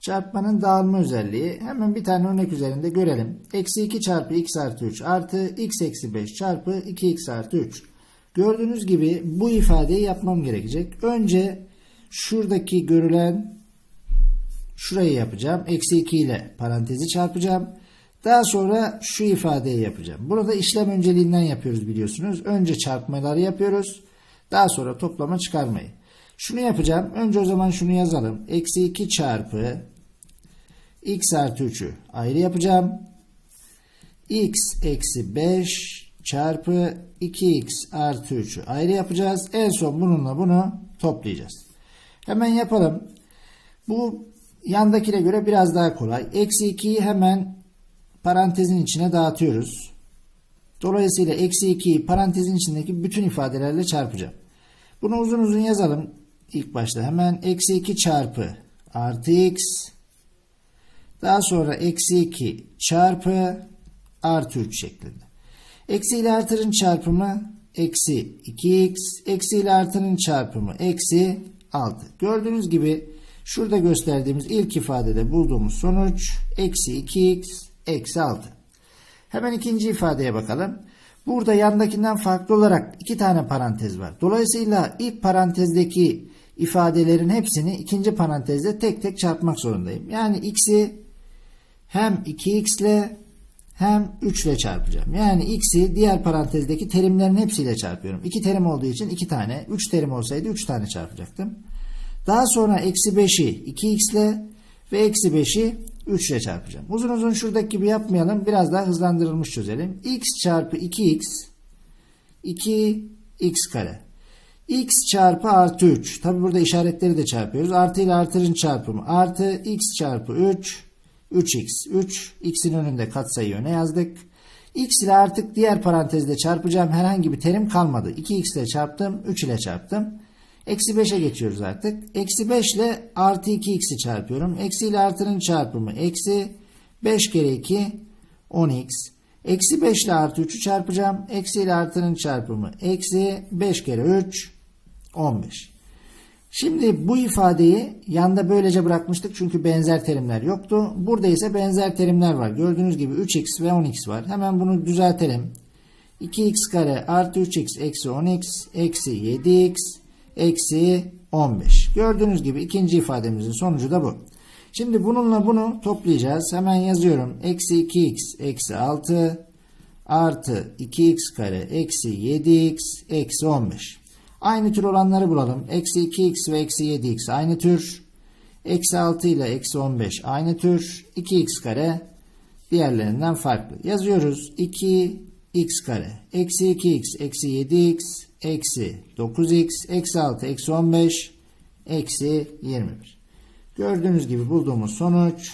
Çarpmanın dağılma özelliği. Hemen bir tane örnek üzerinde görelim. Eksi 2 çarpı x artı 3 artı x eksi 5 çarpı 2x artı 3. Gördüğünüz gibi bu ifadeyi yapmam gerekecek. Önce şuradaki görülen şurayı yapacağım. Eksi 2 ile parantezi çarpacağım. Daha sonra şu ifadeyi yapacağım. Burada işlem önceliğinden yapıyoruz biliyorsunuz. Önce çarpmaları yapıyoruz. Daha sonra toplama çıkarmayı. Şunu yapacağım. Önce o zaman şunu yazalım. Eksi 2 çarpı x artı 3'ü ayrı yapacağım. x eksi 5 çarpı 2x artı 3'ü ayrı yapacağız. En son bununla bunu toplayacağız. Hemen yapalım. Bu yandakine göre biraz daha kolay. Eksi 2'yi hemen parantezin içine dağıtıyoruz. Dolayısıyla eksi 2'yi parantezin içindeki bütün ifadelerle çarpacağım. Bunu uzun uzun yazalım. İlk başta hemen eksi 2 çarpı artı x daha sonra eksi 2 çarpı artı 3 şeklinde. Eksi ile artırın çarpımı eksi 2x. Eksi ile artının çarpımı eksi 6. Gördüğünüz gibi şurada gösterdiğimiz ilk ifadede bulduğumuz sonuç eksi 2x eksi 6. Hemen ikinci ifadeye bakalım. Burada yandakinden farklı olarak iki tane parantez var. Dolayısıyla ilk parantezdeki ifadelerin hepsini ikinci parantezde tek tek çarpmak zorundayım. Yani x'i hem 2x ile hem 3 ile çarpacağım. Yani x'i diğer parantezdeki terimlerin hepsiyle çarpıyorum. 2 terim olduğu için 2 tane, 3 terim olsaydı 3 tane çarpacaktım. Daha sonra eksi 5'i 2x ile ve eksi 5'i 3 ile çarpacağım. Uzun uzun şuradaki gibi yapmayalım. Biraz daha hızlandırılmış çözelim. x çarpı 2x 2x kare. X çarpı artı 3. Tabi burada işaretleri de çarpıyoruz. Artı ile artırın çarpımı. Artı x çarpı 3 3x. 3 x'in önünde katsayı yöne yazdık. x ile artık diğer parantezde çarpacağım herhangi bir terim kalmadı. 2x ile çarptım. 3 ile çarptım. Eksi 5'e geçiyoruz artık. Eksi 5 ile artı 2x'i çarpıyorum. Eksi ile artının çarpımı eksi 5 kere 2 10x. Eksi 5 ile artı 3'ü çarpacağım. Eksi ile artının çarpımı eksi 5 kere 3 15. Şimdi bu ifadeyi yanda böylece bırakmıştık çünkü benzer terimler yoktu. Burada ise benzer terimler var. Gördüğünüz gibi 3x ve 10x var. Hemen bunu düzeltelim. 2x kare artı 3x eksi 10x eksi 7x eksi 15. Gördüğünüz gibi ikinci ifademizin sonucu da bu. Şimdi bununla bunu toplayacağız. Hemen yazıyorum. Eksi 2x eksi 6 artı 2x kare eksi 7x eksi 15. Aynı tür olanları bulalım. Eksi 2x ve eksi 7x aynı tür. Eksi 6 ile eksi 15 aynı tür. 2x kare diğerlerinden farklı. Yazıyoruz. 2x kare eksi 2x eksi 7x eksi 9x eksi 6 eksi 15 eksi 21. Gördüğünüz gibi bulduğumuz sonuç